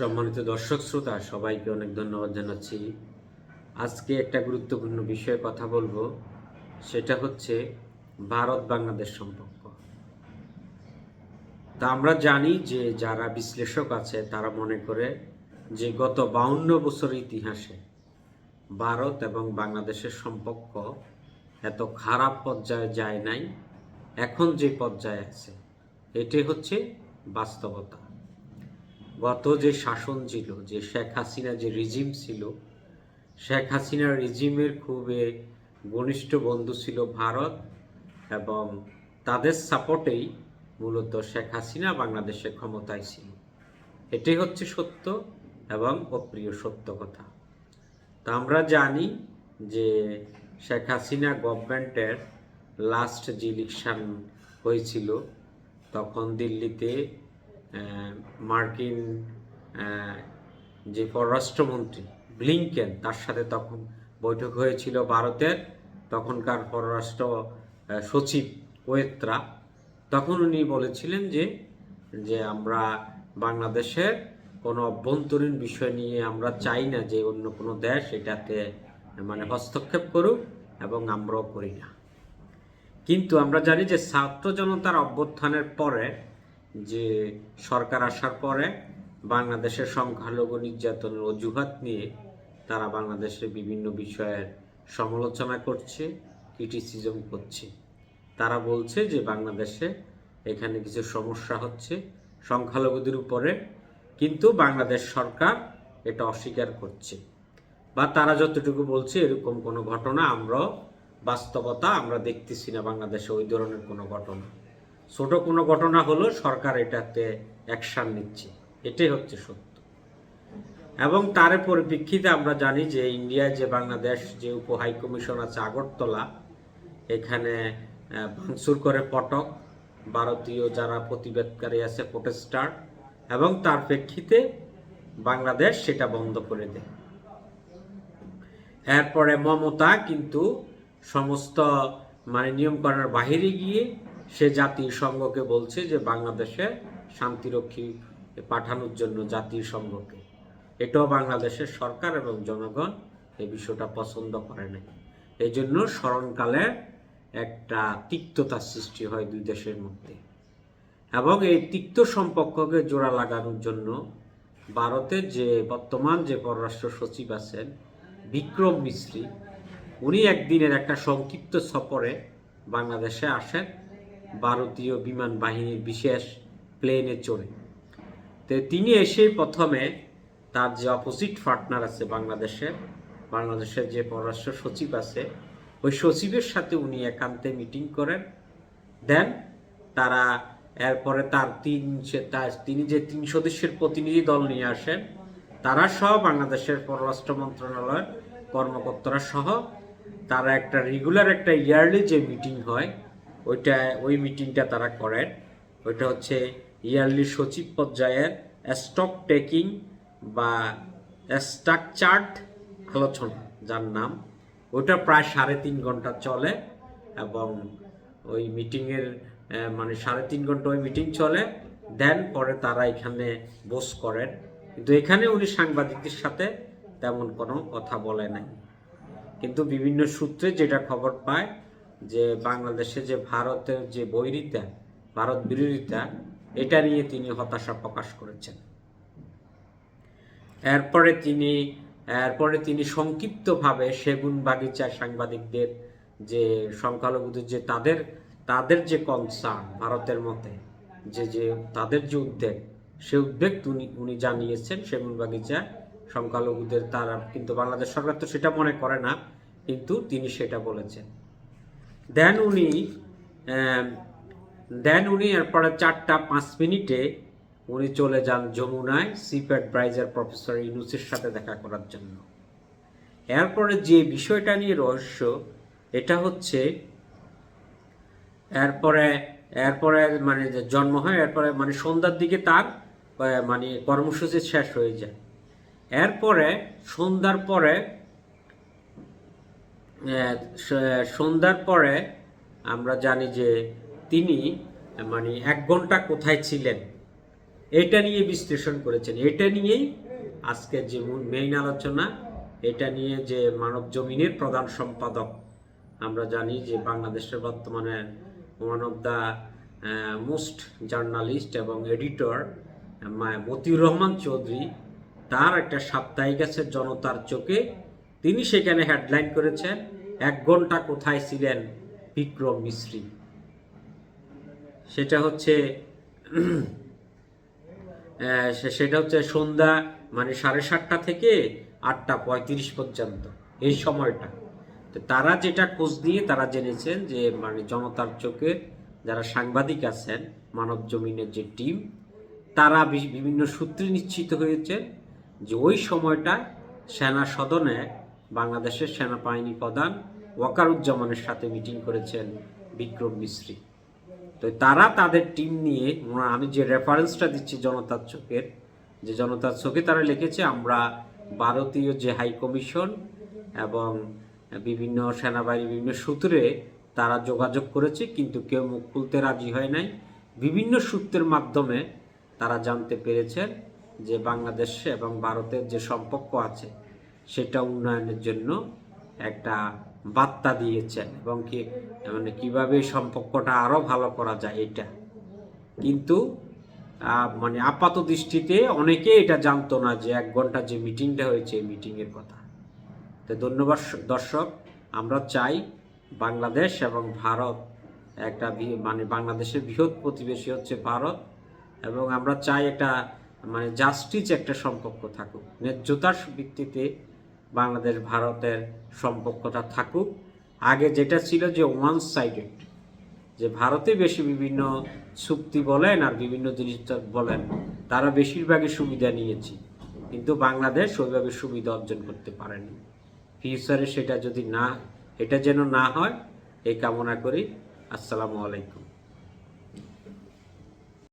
সম্মানিত দর্শক শ্রোতা, সবাইকে অনেক ধন্যবাদ জানাচ্ছি। আজকে একটা গুরুত্বপূর্ণ বিষয়ে কথা বলব, সেটা হচ্ছে ভারত বাংলাদেশ সম্পর্ক। তা আমরা জানি যে যারা বিশ্লেষক আছে, তারা মনে করে যে গত বাউন্ন বছর ইতিহাসে ভারত এবং বাংলাদেশের সম্পর্ক এত খারাপ পর্যায়ে যায় নাই। এখন যে পর্যায়ে আছে, এটাই হচ্ছে বাস্তবতা। গত যে শাসন ছিল, যে শেখ হাসিনা যে রিজিম ছিল, শেখ হাসিনার রিজিমের খুবই ঘনিষ্ঠ বন্ধু ছিল ভারত এবং তাদের সাপোর্টেই মূলত শেখ হাসিনা বাংলাদেশের ক্ষমতায় ছিল। এটাই হচ্ছে সত্য এবং অপ্রিয় সত্য কথা। তা আমরা জানি যে শেখ হাসিনা গভর্নমেন্টের লাস্ট যে ইলেকশন হয়েছিল, তখন দিল্লিতে মার্কিন যে পররাষ্ট্রমন্ত্রী ব্লিংকেন, তার সাথে তখন বৈঠক হয়েছিল ভারতের তখনকার পররাষ্ট্র সচিব ওয়েত্রা। তখন উনি বলেছিলেন যে যে আমরা বাংলাদেশের কোনো অভ্যন্তরীণ বিষয় নিয়ে আমরা চাই না যে অন্য কোনো দেশ এটাতে মানে হস্তক্ষেপ করুক এবং আমরাও করি না। কিন্তু আমরা জানি যে ছাত্র জনতার অভ্যুত্থানের পরে যে সরকার আসার পরে বাংলাদেশের সংখ্যালঘু নির্যাতনের অজুহাত নিয়ে তারা বাংলাদেশের বিভিন্ন বিষয়ের সমালোচনা করছে ক্রিটিসিজম করছে। তারা বলছে যে বাংলাদেশে এখানে কিছু সমস্যা হচ্ছে সংখ্যালঘুদের উপরে, কিন্তু বাংলাদেশ সরকার এটা অস্বীকার করছে। বা তারা যতটুকু বলছে এরকম কোনো ঘটনা আমরাও বাস্তবতা আমরা দেখতেছি না বাংলাদেশে ওই ধরনের কোনো ঘটনা। ছোট কোনো ঘটনা হলো সরকার এটাতে অ্যাকশন নিচ্ছে। এটাই হচ্ছে সত্য। এবং তার পরিপ্রেক্ষিতে আমরা জানি যে ইন্ডিয়া, যে বাংলাদেশ, যে উপ হাই কমিশন আছে আগরতলা, এখানে ভাঙচুর করে পটক, ভারতীয় যারা প্রতিবাদকারী আছে প্রোটেস্টার এবং তার প্রেক্ষিতে বাংলাদেশ সেটা বন্ধ করে দেয়। এরপরে মমতা কিন্তু সমস্ত মানে নিয়মকরণের বাহিরে গিয়ে সে জাতিসংঘকে বলছে যে বাংলাদেশে শান্তিরক্ষী পাঠানোর জন্য জাতিসংঘকে এটাও বাংলাদেশের সরকার এবং জনগণ এই বিষয়টা পছন্দ করে নাই। এই জন্য স্মরণকালে একটা তিক্ততার সৃষ্টি হয় দুই দেশের মধ্যে। এবং এই তিক্ত সম্পর্ককে জোড়া লাগানোর জন্য ভারতের যে বর্তমান যে পররাষ্ট্র সচিব আছেন বিক্রম মিস্ত্রি, উনি একদিনের একটা সংক্ষিপ্ত সফরে বাংলাদেশে আসেন। ভারতীয় বিমান বাহিনীর বিশেষ প্লেনে চড়ে। তো তিনি এসে প্রথমে তার যে অপোজিট পার্টনার আছে বাংলাদেশের বাংলাদেশের যে পররাষ্ট্র সচিব আছে, ওই সচিবের সাথে উনি একান্তে মিটিং করেন। দেন তারা এরপরে তার তিন তিনি যে তিন সদস্যের প্রতিনিধি দল নিয়ে আসেন, তারা সহ বাংলাদেশের পররাষ্ট্র মন্ত্রণালয়ের কর্মকর্তারা সহ তারা একটা রেগুলার একটা ইয়ারলি যে মিটিং হয় ওইটা, ওই মিটিংটা তারা করেন। ওইটা হচ্ছে ইয়ারলি সচিব পর্যায়ের স্টক টেকিং বা স্ট্রাকচার্ড আলোচনা, যার নাম। ওইটা প্রায় সাড়ে তিন ঘণ্টা চলে এবং ওই মিটিংয়ের মানে সাড়ে তিন ঘণ্টা ওই মিটিং চলে। দেন পরে তারা এখানে বস করেন। কিন্তু এখানে উনি সাংবাদিকদের সাথে তেমন কোনো কথা বলে নাই। কিন্তু বিভিন্ন সূত্রে যেটা খবর পায় যে বাংলাদেশে যে ভারতের যে বৈরিতা, ভারত বিরোধিতা, এটা নিয়ে তিনি হতাশা প্রকাশ করেছেন। এরপরে তিনি এরপরে তিনি সংক্ষিপ্তভাবে সেগুন বাগিচা সাংবাদিকদের যে সংখ্যালঘুদের যে তাদের তাদের যে কনসার্ন ভারতের মতে, যে যে তাদের যে উদ্বেগ, সে উদ্বেগ উনি উনি জানিয়েছেন সেগুন বাগিচা সংখ্যালঘুদের। তারা, কিন্তু বাংলাদেশ সরকার তো সেটা মনে করে না, কিন্তু তিনি সেটা বলেছেন। দেন উনি দেন উনি এরপরে চারটা পাঁচ মিনিটে উনি চলে যান যমুনায় সিপ অ্যাডভাইজার প্রফেসর ইউনুসের সাথে দেখা করার জন্য। এরপরে যে বিষয়টা নিয়ে রহস্য, এটা হচ্ছে এরপরে এরপরে মানে জন্ম হয়, এরপরে মানে সন্ধ্যার দিকে তার মানে কর্মসূচি শেষ হয়ে যায়। এরপরে সন্ধ্যার পরে সন্ধ্যার পরে আমরা জানি যে তিনি মানে এক ঘণ্টা কোথায় ছিলেন, এটা নিয়ে বিশ্লেষণ করেছেন। এটা নিয়েই আজকে যে মেইন আলোচনা, এটা নিয়ে যে মানব জমিনের প্রধান সম্পাদক, আমরা জানি যে বাংলাদেশের বর্তমানে one of the most journalist এবং এডিটর মতিউর রহমান চৌধুরী, তার একটা সাপ্তাহিক আছে জনতার চোখে। তিনি সেখানে হেডলাইন করেছেন এক ঘণ্টা কোথায় ছিলেন বিক্রম মিশ্রী? সেটা হচ্ছে সেটা হচ্ছে সন্ধ্যা মানে সাড়ে সাতটা থেকে আটটা পঁয়ত্রিশ পর্যন্ত, এই সময়টা। তো তারা যেটা খোঁজ দিয়ে তারা জেনেছেন যে মানে জনতার চোখে যারা সাংবাদিক আছেন, মানব জমিনের যে টিম, তারা বিভিন্ন সূত্রে নিশ্চিত হয়েছে যে ওই সময়টা সেনা সদনে বাংলাদেশের সেনাবাহিনী প্রধান ওয়াকারুজ্জামানের সাথে মিটিং করেছেন বিক্রম মিশ্রী তো তারা তাদের টিম নিয়ে আমি যে রেফারেন্সটা দিচ্ছি জনতার চোখের, যে জনতার চোখে তারা লিখেছে, আমরা ভারতীয় যে হাই কমিশন এবং বিভিন্ন সেনাবাহিনী, বিভিন্ন সূত্রে তারা যোগাযোগ করেছে, কিন্তু কেউ মুখ খুলতে রাজি হয় নাই। বিভিন্ন সূত্রের মাধ্যমে তারা জানতে পেরেছেন যে বাংলাদেশ এবং ভারতের যে সম্পর্ক আছে সেটা উন্নয়নের জন্য একটা বার্তা দিয়েছেন এবং কি মানে কীভাবে সম্পর্কটা আরও ভালো করা যায় এটা। কিন্তু মানে আপাত দৃষ্টিতে অনেকে এটা জানতো না যে এক ঘণ্টা যে মিটিংটা হয়েছে এই মিটিংয়ের কথা। তো ধন্যবাদ দর্শক, আমরা চাই বাংলাদেশ এবং ভারত একটা মানে বাংলাদেশের বৃহৎ প্রতিবেশী হচ্ছে ভারত এবং আমরা চাই একটা মানে জাস্টিস একটা সম্পর্ক থাকুক। ন্যায্যতার ভিত্তিতে বাংলাদেশ ভারতের সম্পর্কটা থাকুক। আগে যেটা ছিল যে ওয়ান সাইডেড যে ভারতে বেশি বিভিন্ন চুক্তি বলেন আর বিভিন্ন জিনিস বলেন, তারা বেশিরভাগই সুবিধা নিয়েছি। কিন্তু বাংলাদেশ ওইভাবে সুবিধা অর্জন করতে পারেনি। ফিউচারে সেটা যদি না, এটা যেন না হয়, এই কামনা করি। আসসালামু আলাইকুম।